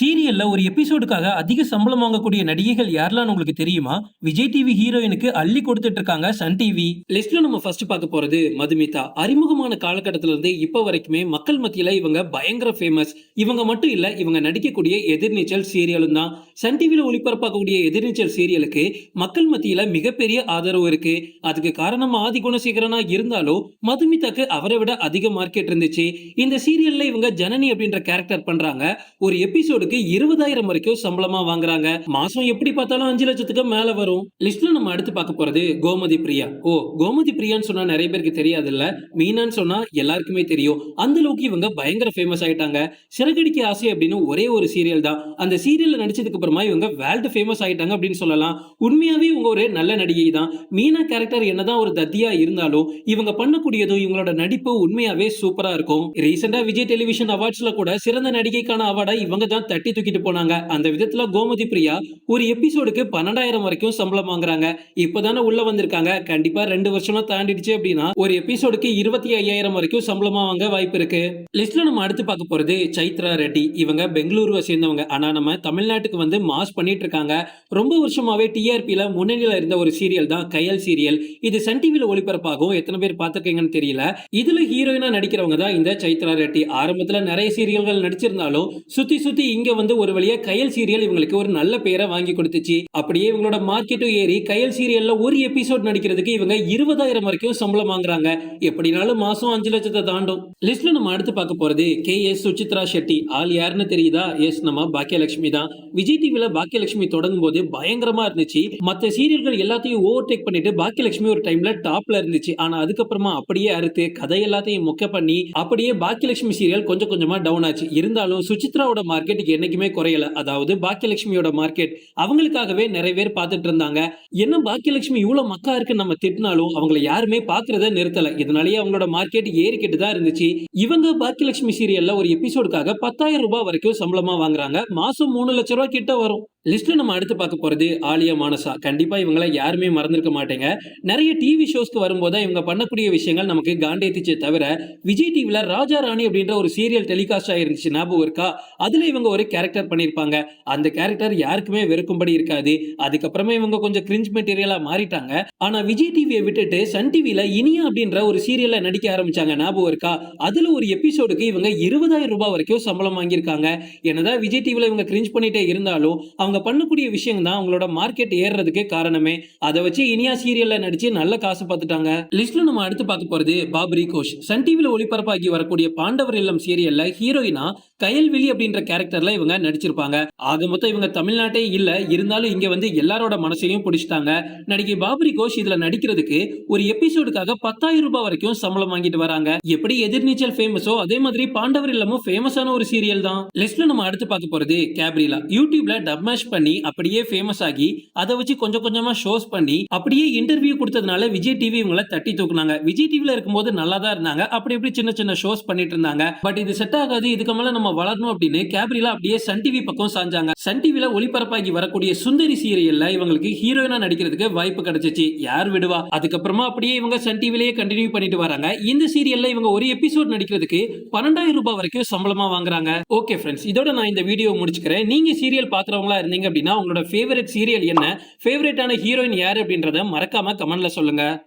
சீரியல்ல ஒரு எபிசோடுக்காக அதிக சம்பளம் வாங்கக்கூடிய நடிகைகள் யாரெல்லாம் உங்களுக்கு தெரியுமா? விஜய் டிவி ஹீரோயினுக்கு அள்ளி கொடுத்துட்டு இருக்காங்க சன் டிவி லிஸ்ட்ல நம்ம ஃபர்ஸ்ட் பார்க்க போறது மதுமிதா. அறிமுகமான காலகட்டத்தில இருந்து இப்ப வரைக்குமே மக்கள் மத்தியில இவங்க பயங்கர ஃபேமஸ் இவங்க மட்டும் இல்ல இவங்க நடிக்கக்கூடிய எதிர்நீச்சல் சீரியலும் தான். சன் டிவியில ஒளிபரப்பாக்கக்கூடிய எதிர்நீச்சல் சீரியலுக்கு மக்கள் மத்தியில மிகப்பெரிய ஆதரவு இருக்கு. அதுக்கு காரணம் ஆதி குணசேகரனா இருந்தாலும் மதுமிதாக்கு அவரை விட அதிக மார்க்கெட் இருந்துச்சு. இந்த சீரியல்ல இவங்க ஜனனி அப்படின்ற கேரக்டர் பண்றாங்க. ஒரு ஒருத்தருக்கு இருபதாயிரம் வரைக்கும் சம்பளமா வாங்குறாங்க. மாசம் எப்படி பார்த்தாலும் அஞ்சு லட்சத்துக்கு மேல வரும். லிஸ்ட்ல நம்ம அடுத்து பார்க்க போறது கோமதி பிரியா. ஓ கோமதி பிரியான்னு சொன்னா நிறைய பேருக்கு தெரியாது இல்ல மீனான்னு சொன்னா எல்லாருக்குமே தெரியும். அந்த அளவுக்கு இவங்க பயங்கர ஃபேமஸ் ஆயிட்டாங்க. சிறகடிக்கு ஆசை அப்படின்னு ஒரே ஒரு சீரியல் தான். அந்த சீரியல்ல நடிச்சதுக்கு அப்புறமா இவங்க வேர்ல்டு ஃபேமஸ் ஆயிட்டாங்க அப்படின்னு சொல்லலாம். உண்மையாவே இவங்க ஒரு நல்ல நடிகை தான். மீனா கேரக்டர் என்னதான் ஒரு தத்தியா இருந்தாலும் இவங்க பண்ணக்கூடியதும் இவங்களோட நடிப்பு உண்மையாவே சூப்பரா இருக்கும். ரீசெண்டா விஜய் டெலிவிஷன் அவார்ட்ஸ்ல கூட சிறந்த நடிகைக்கான அவார்டை இவங்க தான் தட்டி தூக்கிட்டு போனாங்க. அந்த விதத்துல கோமதி பிரியா ஒரு எபிசோடுக்கு பன்னெண்டாயிரம் வரைக்கும் சம்பளம் வாங்குறாங்க. இப்பதானே உள்ள வந்திருக்காங்க. கண்டிப்பா ரெண்டு வருஷமா தாண்டிடுச்சு அப்படின்னா ஒரு எபிசோடுக்கு இருபத்தி ஐயாயிரம் வரைக்கும் சம்பளமா வாங்க வாய்ப்பு இருக்கு. லிஸ்ட்ல நம்ம அடுத்து பார்க்க போறது சைத்ரா ரெட்டி. இவங்க பெங்களூருவை சேர்ந்தவங்க. ஆனா நம்ம தமிழ்நாட்டுக்கு வந்து மாஸ் பண்ணிட்டு இருக்காங்க. ரொம்ப வருஷமாவே டிஆர்பியில முன்னணியில இருந்த ஒரு சீரியல் தான் கையல் சீரியல் இது சன் டிவியில ஒளிபரப்பாகும். எத்தனை பேர் பார்த்திருக்கீங்கன்னு தெரியல. இதுல ஹீரோயினா நடிக்கிறவங்க தான் இந்த சைத்ரா ரெட்டி. ஆரம்பத்துல நிறைய சீரியல்கள் நடிச்சிருந்தாலும் சுத்தி சுத்தி இங்க வந்து ஒரு வழியா கயல் சீரியல் இவங்களுக்கு ஒரு நல்ல பேரை வாங்கி கொடுத்துச்சு. அப்படியே இவங்களோட மார்க்கெட்டும் ஏறி கயல் சீரியல்ல ஒரு எபிசோட் நடிக்கிறதுக்கு இவங்க இருபதாயிரம் வரைக்கும் சம்பளம் வாங்குறாங்க. எப்படினாலும் மாசம் அஞ்சு லட்சத்தை தாண்டும். லிஸ்ட்ல நம்ம அடுத்து பார்க்க போறது கே எஸ் சுச்சித்ரா ஷெட்டி. ஆள் யாருன்னு தெரியுதா? எஸ் நம்ம பாக்கியலட்சுமி தான். விஜய் டிவில பாக்கியலட்சுமி தொடங்கும் போது பயங்கரமா இருந்துச்சு. மத்த சீரியல்கள் எல்லாத்தையும் ஓவர் டேக் பண்ணிட்டு பாக்கியலட்சுமி ஒரு டைம்ல டாப்ல இருந்துச்சு. ஆனா அதுக்கப்புறமா அப்படியே அறுத்து கதை எல்லாத்தையும் மொக்க பண்ணி அப்படியே பாக்கியலட்சுமி சீரியல் கொஞ்சம் கொஞ்சமா டவுன் ஆச்சு. இருந்தாலும் சுசித்ராவோட மார்க்கெட் என்னைக்குமே குறையல. அதாவது பாக்கியலட்சுமியோட மார்க்கெட் அவங்களுக்காகவே நிறைய பேர் பார்த்துட்டு இருந்தாங்க. என்ன பாக்கியலட்சுமி இவ்வளவு மக்கா இருக்கு நம்ம திட்டினாலும் அவங்கள யாருமே பாக்குறத நிறுத்தல. இதனாலேயே அவங்களோட மார்க்கெட் ஏறிக்கிட்டு தான் இருந்துச்சு. இவங்க பாக்கியலட்சுமி சீரியல்ல ஒரு எபிசோடுக்காக பத்தாயிரம் ரூபாய் வரைக்கும் சம்பளமா வாங்குறாங்க. மாசம் மூணு லட்சம் ரூபாய் கிட்ட வரும். லிஸ்ட்டில் நம்ம அடுத்து பார்க்க போகிறது ஆலியா மானசா. கண்டிப்பாக இவங்கள யாருமே மறந்துருக்க மாட்டேங்க. நிறைய டிவி ஷோஸ்க்கு வரும்போது இவங்க பண்ணக்கூடிய விஷயங்கள் நமக்கு காண்டேத்திச்சே தவிர விஜய் டிவியில் ராஜா ராணி அப்படின்ற ஒரு சீரியல் டெலிகாஸ்ட் ஆயிருந்துச்சு ஞாபகம் இருக்கா? அதுல இவங்க ஒரு கேரக்டர் பண்ணியிருப்பாங்க. அந்த கேரக்டர் யாருக்குமே வெறுக்கும்படி இருக்காது. அதுக்கப்புறமா இவங்க கொஞ்சம் கிரிஞ்ச் மெட்டீரியலா மாறிட்டாங்க. ஆனால் விஜய் டிவியை விட்டுட்டு சன் டிவியில் இனியா அப்படின்ற ஒரு சீரியலில் நடிக்க ஆரம்பிச்சாங்க ஞாபகம் இருக்கா? அதுல ஒரு எபிசோடுக்கு இவங்க இருபதாயிரம் ரூபாய் வரைக்கும் சம்பளம் வாங்கியிருக்காங்க. என்னதான் விஜய் டிவியில் இவங்க கிரிஞ்ச் பண்ணிட்டே இருந்தாலும் அவங்க பண்ணக்கூடிய விஷயம் தான் அவங்களோட மார்க்கெட் ஏறுறதுக்கு காரணமே. அதை வச்சு இனியா சீரியல்ல நடிச்சு நல்ல காசு பார்த்துட்டாங்க. லிஸ்ட்ல நம்ம அடுத்து பார்க்க போறது பாபரி கோஷ் சன் டிவியில் ஒளிபரப்பாகி வரக்கூடிய பாண்டவர் இல்லம் சீரியல்ல ஹீரோயினா கயல்விழி அப்படின்ற கேரக்டர்ல இவங்க நடிச்சிருப்பாங்க. ஆக மொத்தம் இவங்க தமிழ்நாட்டே இல்ல இருந்தாலும் இங்க வந்து எல்லாரோட மனசையும் பிடிச்சிட்டாங்க. நடிகை பாபரி கோஷ் இதுல நடிக்கிறதுக்கு ஒரு எபிசோடுக்காக பத்தாயிரம் ரூபாய் வரைக்கும் சம்பளம் வாங்கிட்டு வராங்க. எப்படி எதிர்நீச்சல் ஃபேமஸோ அதே மாதிரி பாண்டவர் இல்லமும் ஃபேமஸான ஒரு சீரியல் தான். லிஸ்ட்ல நம்ம அடுத்து பார்க்க போறது கேப்ரிலா. யூடியூப்ல டப்மேஷ் பண்ணி அப்படியே ஃபேமஸ் ஆகி அதை வச்சு கொஞ்சம் கொஞ்சமா ஷோஸ் பண்ணி அப்படியே இன்டர்வியூ கொடுத்ததுனால விஜய் டிவி இவங்களை தட்டி தூக்குனாங்க. விஜய் டிவில இருக்கும்போது நல்லா தான் இருந்தாங்க. அப்படி இப்படி சின்ன சின்ன ஷோஸ் பண்ணிட்டு இருந்தாங்க. பட் இது செட் ஆகாது இதுக்கு மேல நம்ம வளரணும் அப்படின்னு கேப்ரிலா அப்படியே சன் டிவி பக்கம் சாஞ்சாங்க. சன் டிவில ஒளிபரப்பாகி வரக்கூடிய சுந்தரி சீரியல்ல இவங்களுக்கு ஹீரோயினா நடிக்கிறதுக்கு வாய்ப்பு கிடைச்சிச்சு. யார் விடுவா? அதுக்கப்புறமா அப்படியே இவங்க சன் டிவிலேயே கண்டினியூ பண்ணிட்டு வராங்க. இந்த சீரியல்ல இவங்க ஒரு எபிசோட் நடிக்கிறதுக்கு பன்னெண்டாயிரம் ரூபாய் வரைக்கும் சம்பளமா வாங்குறாங்க. ஓகே ஃப்ரெண்ட்ஸ் இதோட நான் இந்த வீடியோ முடிச்சுக்கிறேன். நீங்க சீரியல் பாக்குறவங்களா இருந்தீங்க அப்படின்னா உங்களோட ஃபேவரட் சீரியல் என்ன? ஃபேவரட்டான ஹீரோயின் யார் அப்படின்றத மறக்காம கமெண்ட்ல சொல்லுங்க.